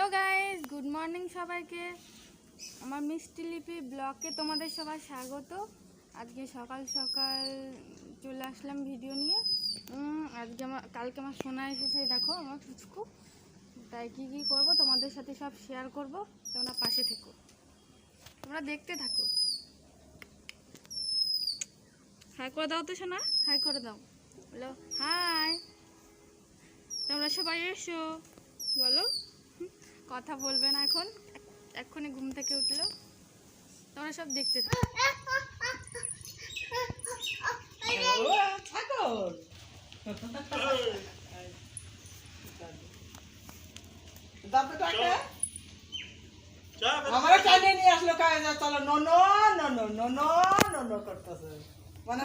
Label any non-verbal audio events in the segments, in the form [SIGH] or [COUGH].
Hello guys good morning সবাইকে। আমার মিষ্টি লিপি ব্লগে তোমাদের সবার স্বাগত। আজকে সকাল সকাল চলে আসলাম ভিডিও নিয়ে। আজকে আমার কালকে আমার সোনা এসেছে, দেখো, আমার ফুচকু তাই কি কি করব, তোমাদের সাথে সব শেয়ার করব। তোমরা পাশে থেকো। তোমরা দেখতে থাকো। হাই করে দাও তো, সোনা। হাই করে দাও। বলো হাই তোমরা সবাই এসো। বলো। কথা বলবে না এখন। এক্ষুনি ঘুম থেকে উঠল। তোমরা সব দেখতে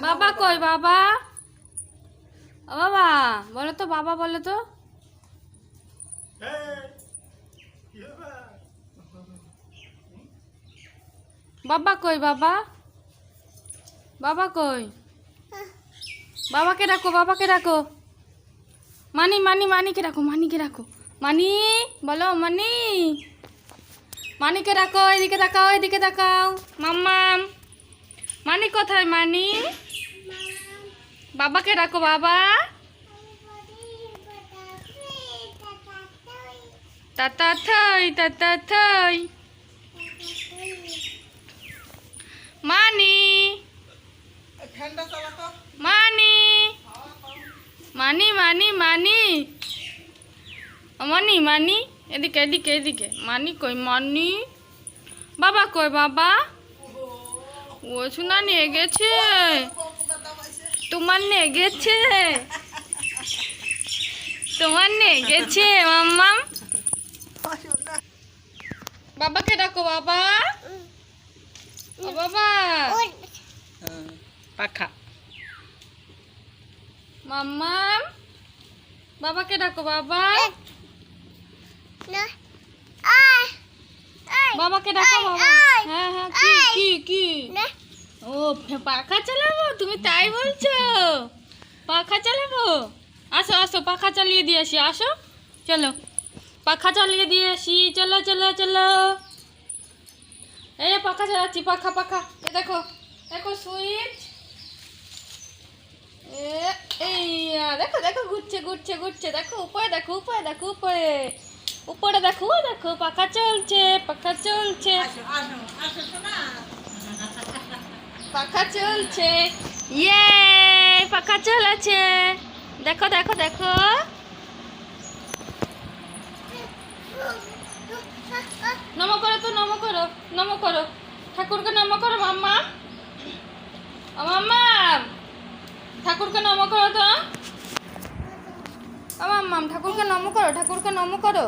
বাবা কই বাবা? বাবা বলো তো বাবা বলো তো। বাবা কই বাবা? বাবা কই? বাবাকে রাখো বাবাকে রাখো মানি মানি মানিকে রাখো মানিকে রাখো মানি বলো মানি। মানিকে রাখো এদিকে তাকাও এদিকে তাকাও। মাম্মাম মানি কোথায় মানি? বাবাকে রাখো বাবা। তাতা থই তাতা থই। মানি। মানি। মানি মানি মানি। মানি মানি। এদিকে এদিকে এদিকে। মানি কই মানি। বাবা কই বাবা? ও শোনা নিয়ে গেছে তোমার নিয়ে গেছে তোমার নিয়ে গেছে মাম্মাম। বাবাকে ডাকো বাবা। বাবা। পাখা। মাম্মাম বাবাকে ডাকো বাবা। বাবাকে ডাকো বাবা। হ্যাঁ হ্যাঁ কি কি কি? ও পাখা চালাবো? তুমি তাই বলছো? পাখা চালাবো? আসো আসো পাখা চালিয়ে দিয়ে আসি। আসো চলো। পাখা চালিয়ে দিয়ে আসি। চলো চলো চলো। এই যে পাখা চালাচ্ছি পাখা পাখা। এ দেখো দেখো সুইচ। এই দেখো দেখো ঘুরছে ঘুরছে ঘুরছে। দেখো উপরে দেখো উপরে দেখো উপরে। উপরে দেখো দেখো পাখা চলছে পাখা চলছে। পাখা চলছে। ইয়ে পাখা চলেছে। দেখো দেখো দেখো। নম করো তো নম করো নম করো। ঠাকুরকে নম করো মাম্মা। মাম্মা ঠাকুরকে নম করো তো। মাম্মাম ঠাকুরকে নম করো ঠাকুরকে নম করো।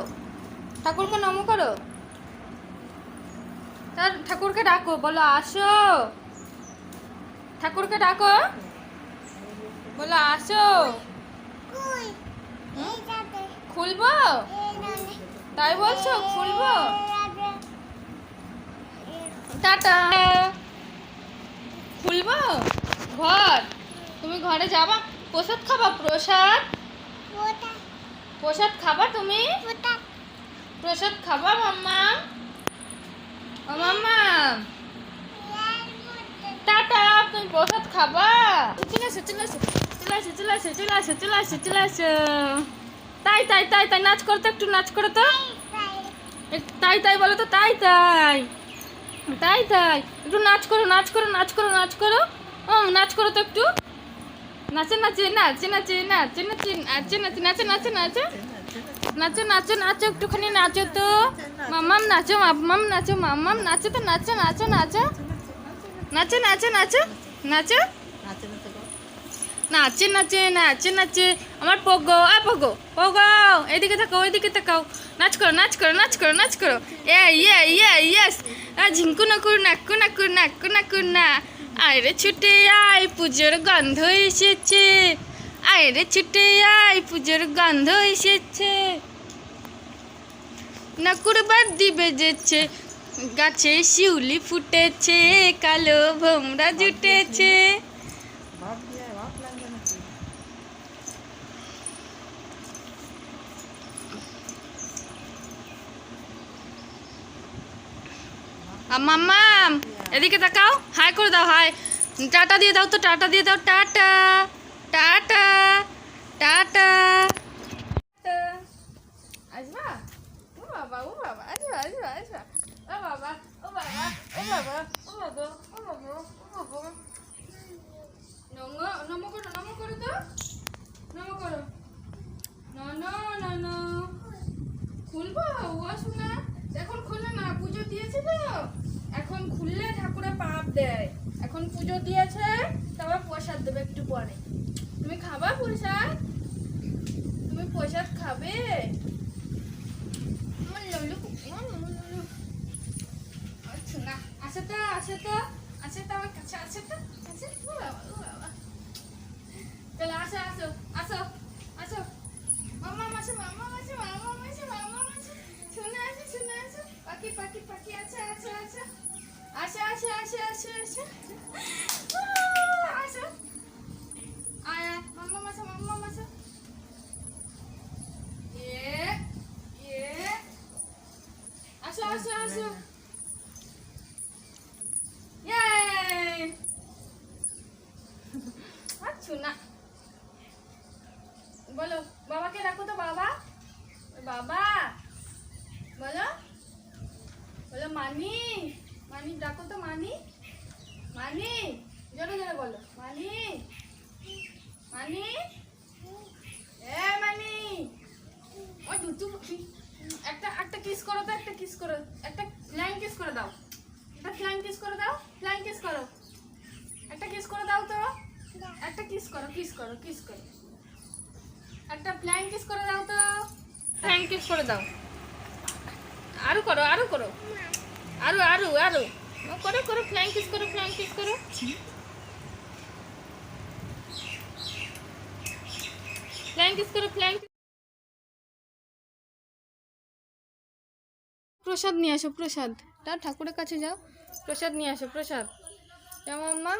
ঠাকুরকে নম করো। তার ঠাকুরকে ডাকো বলো আসো। ঠাকুরকে ডাকো। বলো আসো। খুলবো? তাই বলছো? খুলবো? টাটা। খুলবো? ঘর। তুমি ঘরে যাবা? প্রসাদ খাবা? প্রসাদ? প্রসাদ খাবা তুমি? প্রসাদ খাবা, মাম্মা? ও, মাম্মা? টাটা। তুমি প্রসাদ খাবা? চলে আসো চলে আসো চলে চলে চলে চলে তাই তাই তাই তাই নাচ করো তো একটু নাচ করো তো তাই তাই বলো তো তাই তাই তাই তাই একটু নাচ করো নাচ করো নাচ করো নাচ করো ও নাচ করো তো একটু নাচে নাচে নাচে নাচে নাচে নাচে নাচে নাচে নাচে নাচে নাচে নাচো নাচো নাচো একটুখানি নাচো তো মাম্মাম নাচো মাম্মাম নাচো মাম্মাম নাচো তো নাচো নাচো নাচো নাচো নাচো নাচো নাচো নাচে নাচে নাচে নাচে নাচে। আমার পগো, আ পগো পগো, এদিকে থাকো, ওইদিকে তাকাও। নাচ করো নাচ করো নাচ করো নাচ করো। এ ইয়ে ইয়ে ইয়েস ঝিঙ্কু নাকুর নাকু নাকুর নাকু নাকুর না। আরে ছুটে আয়, পুজোর গন্ধ এসেছে। আরে ছুটে আয়, পুজোর গন্ধ এসেছে। নাকুর বাদ্যি বেজেছে, গাছে শিউলি ফুটেছে, কালো ভোমরা জুটেছে। ভাব দিয়ে ভাব লাগবে নাকি মাম্মাম এদিকে তাকাও। হাই করে দাও হাই টাটা দিয়ে দাও তো টাটা দিয়ে দাও টাটা। Tata tata. আসবা ও বাবা ও বাবা আসবা আসবা আসবা ও বাবা ও বাবা ও বাবা ও বাবা ও বাবা ও বাবা নমো নমো করো নমো করো তো। নমো করো। ননো ননো। খুলবো? ও শোনা এখন খোলো না, পুজো দিয়েছে তো। এখন খুললে ঠাকুরে পাপ দেয়। এখন পুজো দিয়েছে তারপর প্রসাদ দেবে একটু পরে। তুমি খাবা প্রসাদ? তুমি প্রসাদ খাবে? আমার লল্লু। আচ্ছা না আসে তো আসে তো। আসে তো আসে তো আসে ও বাবা চলো আসো আসো আসো আসো। মামা আসো মামা আসো মামা আসো মামা আসো। শুনে আসো শুনে আসো। পাখি পাখি পাখি আছে আছে আছে আসো আসো আসো আসো আসো। আসো। মামা আসো মামা, আসো। এ এ আসো আসো আসো Yay! আচ্ছু না বলো, বাবাকে রাখো তো, বাবা। বাবা, বলো। বলো, মানি মানি, ডাকো তো, মানি। মানি, জোরে জোরে বলো। মানি মানি। এ, মানি। ওই দুটু একটা একটা কিস করো তো, একটা কিস করো। একটা ফ্লাইং কিস করে দাও। একটা ফ্লাইং কিস করে দাও ফ্লাইং কিস করো। একটা কিস করে দাও তো। একটা কিস করো কিস করো কিস করো। একটা ফ্লাইং কিস করে দাও তো। ফ্লাইং কিস করে দাও। আরও করো আরও করো। আরও আরও আরও। ও, করো করো ফ্লাইং কিস করো ফ্লাইং কিস করো। ফ্লাইং কিস করো ফ্লাইং প্রসাদ নিয়ে আসো প্রসাদ। তা ঠাকুরের কাছে যাও। প্রসাদ নিয়ে আসো প্রসাদ। কেমন মা?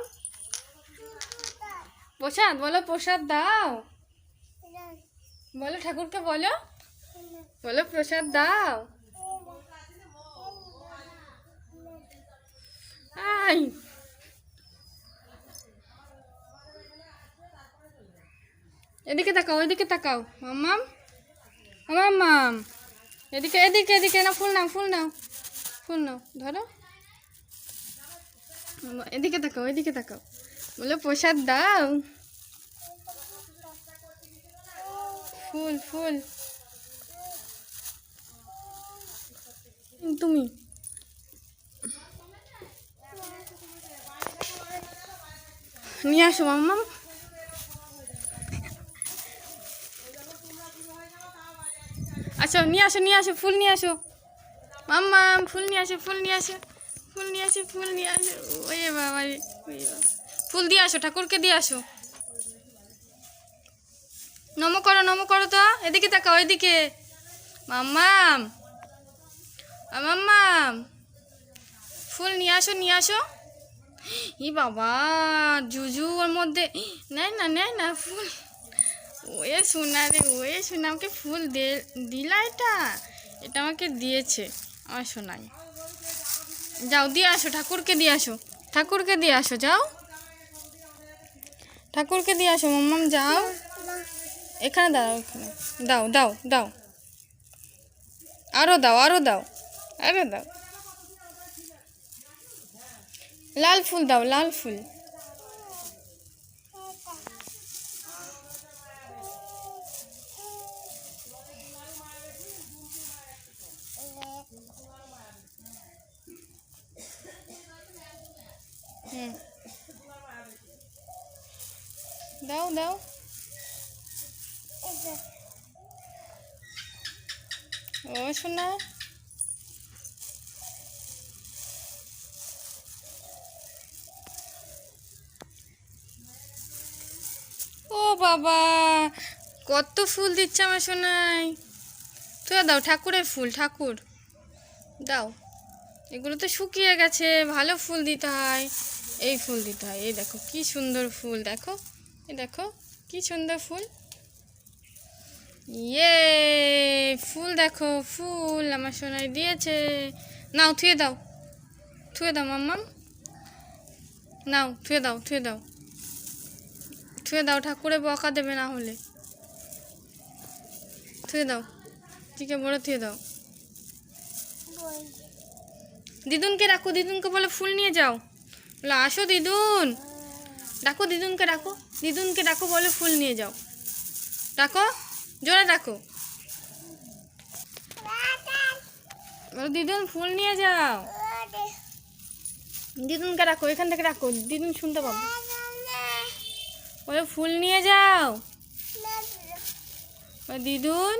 প্রসাদ, বলো প্রসাদ দাও। বলো ঠাকুরকে বলো। বলো প্রসাদ দাও। আই এদিকে তাকাও এদিকে তাকাও। মাম্মাম ও মাম্মাম এদিকে এদিকে এদিকে না ফুল নাও ফুল নাও। ফুল নাও, ধরো। এদিকে তাকাও এদিকে তাকাও। বলো প্রসাদ দাও। ফুল ফুল। তুমি। নিয়ে আসো মাম্মাম আচ্ছা নিয়ে আসো নিয়ে আসো, ফুল নিয়ে আসো। মাম্মা, ফুল নিয়ে আসো, ফুল নিয়ে আসো, ফুল নিয়ে আসো, ফুল নিয়ে আসো ওই বাবা ওই বাবা। ফুল দিয়ে আসো, ঠাকুরকে দিয়ে আসো। নমো করো নমো করো তো, এদিকে তাকাও, এদিকে। মাম্মাম মাম্মাম। ফুল নিয়ে আসো নিয়ে আসো। ই বাবা, জুজু ওর মধ্যে, নেয় না নেয় না ফুল। ওয়ে সোনা রে, ওয়ে সোনা, আমাকে ফুল দে, দিলা এটা? এটা আমাকে দিয়েছে, আমার সোনাই। যাও, দিয়ে আসো, ঠাকুরকে দিয়ে আসো, ঠাকুরকে দিয়ে আসো, যাও। ঠাকুরকে দিয়ে আসো, মাম্মাম, যাও। এখানে দাঁড়াও, এখানে। দাও দাও দাও। আরও দাও আরও দাও আরও দাও। লাল ফুল দাও, লাল ফুল। দাও দাও ও শোনা ও বাবা কত ফুল দিচ্ছে আমার সোনাই। তুই দাও ঠাকুরের ফুল ঠাকুর। দাও। এগুলো তো শুকিয়ে গেছে ভালো ফুল দিতে হয়। এই ফুল দিতে হয় এই দেখো কি সুন্দর ফুল দেখো। দেখো কি সুন্দর ফুল। ইয়ে ফুল দেখো ফুল আমার সোনাই দিয়েছে। নাও থুয়ে দাও। থুয়ে দাও মাম্মাম নাও থুয়ে দাও থুয়ে দাও। থুয়ে দাও ঠাকুরে বকা দেবে না হলে। থুয়ে দাও ঠিক আছে বলে থুয়ে দাও। দিদুনকে রাখো দিদুনকে বলে ফুল নিয়ে যাও। বলে আসো দিদুন। ডাকো দিদুনকে ডাকো। দিদুনকে ডাকো বলে ফুল নিয়ে যাও। ডাকো, জোরে ডাকো। দিদুন, ফুল নিয়ে যাও। দিদুনকে ডাকো, এখান থেকে ডাকো। দিদুন শুনতে পাবো। বলে, ফুল নিয়ে যাও। দিদুন।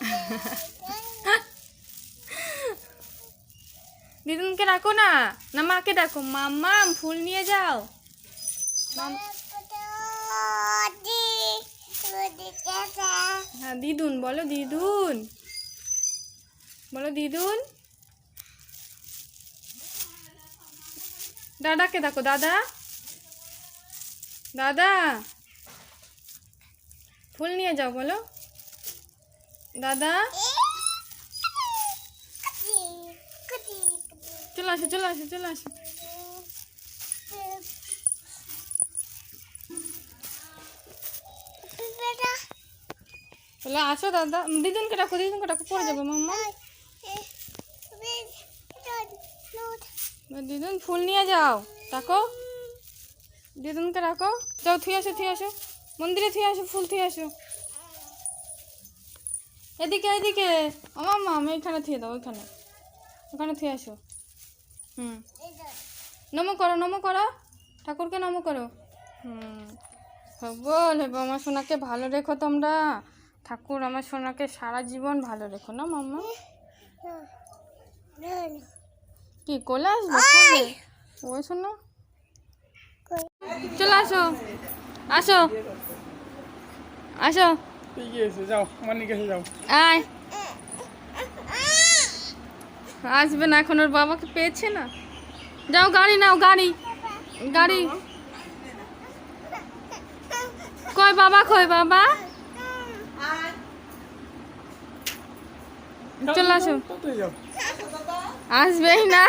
[LAUGHS] দিদুনকে ডাকো না না মাকে ডাকো। মাম্মা, ফুল নিয়ে যাও। হ্যাঁ দিদুন, বলো দিদুন। বলো দিদুন। দাদাকে দেখো দাদা। দাদা। ফুল নিয়ে যাও, বলো। দাদা। চলে আসো চলে আসো চলে আসো। বলে আসো দাদা, দিদুনকে ডাকো দিদুনকে ডাকো পড়ে যাব, মাম্মা। দিদুন ফুল নিয়ে যাও, ডাকো। দিদুনকে ডাকো। যাও থুই আসো থুই আসো। মন্দিরে থুই আসো, ফুল থুই আসো। এদিকে এদিকে। আমার মা আমি এখানে থুয়ে দাও ওইখানে ওখানে থুয়ে আসো। হুম। নমো করো নমো করো। ঠাকুরকে নমো করো। হুম। বল হেবো আমার সোনাকে ভালো রেখো তোমরা। ঠাকুর আমার সোনাকে সারা জীবন ভালো রেখো না মাম্মা? কি কোলে আসবে? ওই শোনো। চলে আসো। আসো। আসো। যাও যাও। আয়। আসবে না, এখন ওর বাবাকে পেয়েছে না। যাও, গাড়ি নাও, গাড়ি। গাড়ি। কই বাবা কই বাবা? চলে আসো। আসবেই না।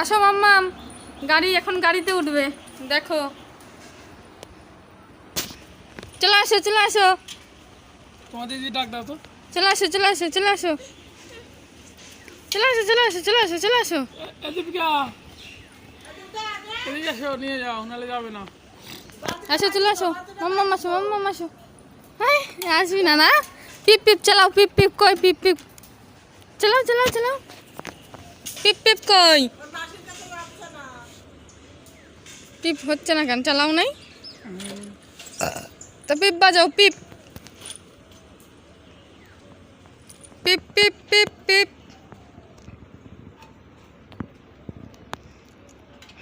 আসো মাম্মাম গাড়ি এখন গাড়িতে উঠবে। দেখো। চলে আসো চলে আসো। তোমার দিদি ডাক দাও তো। চলে আসো চলে আসো চলে আসো। চলে আসো চলে আসো চলে আসো চলে আসো। দীপিকা। এদিকে আসো নিয়ে যাও নাহলে যাবে না। আসো চলে আসো। মাম্মাম আসো মাম্মাম আসো। হ্যাঁ আসবি না না? পিপ পিপ চালাও পিপ পিপ কই পিপ পিপ। চালাও চালাও চালাও। পিপ পিপ কই? পিপ হচ্ছে না কেন? চালাও নাই? তো পিপ বাজাও পিপ। পিপ পিপ পিপ পিপ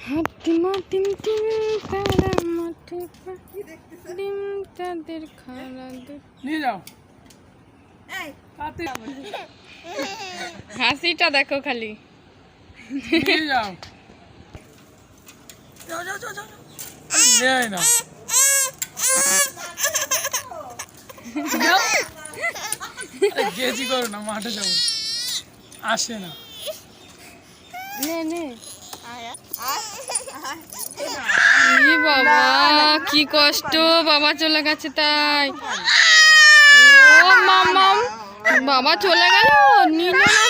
হাতিমা টিম টিম তারা মাঠে ডিম তাদের খারা নিয়ে যাও। হাসিটা দেখো খালি। নিয়ে যাও। যাও যাও যাও যাও। নেয় গেছি করো না মাঠে যাব। আসে না। নে নে। বাবা কি কষ্ট বাবা চলে গেছে তাই। ও মামাম বাবা চলে গেল? নিল না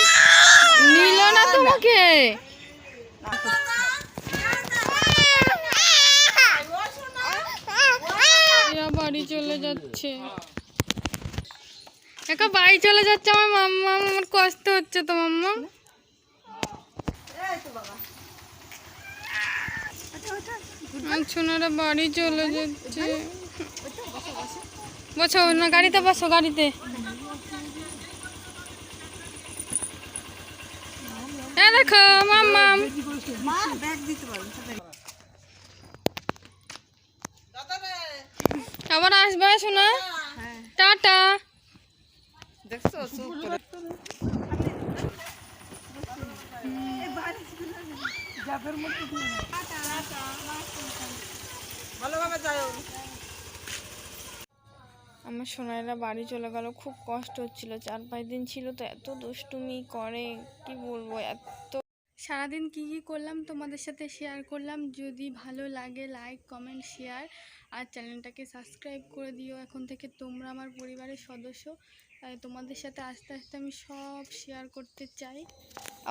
নিল না তোমাকে? এরা বাড়ি চলে যাচ্ছে। একা বাড়ি চলে যাচ্ছে, আমার মাম্মা, আমার কষ্ট হচ্ছে তো মাম্মা। সোনারা বাড়ি চলে যাচ্ছে। বসো, না, গাড়িতে বসো, গাড়িতে। দেখো আবার আসবে শোনা টাটা আমার সোনাইরা বাড়ি চলে গেল খুব কষ্ট হচ্ছিল। চার পাঁচ দিন ছিল তো এত দুষ্টুমি করে কি বলব এত সারাদিন কি কি করলাম তোমাদের সাথে শেয়ার করলাম। যদি ভালো লাগে লাইক কমেন্ট শেয়ার আর চ্যানেলটাকে সাবস্ক্রাইব করে দিও। এখন থেকে তোমরা আমার পরিবারের সদস্য তাই তোমাদের সাথে আস্তে আস্তে আমি সব শেয়ার করতে চাই।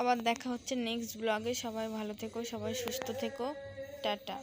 আবার দেখা হচ্ছে নেক্সট ব্লগে সবাই ভালো থেকো সবাই সুস্থ থেকো। টাটা।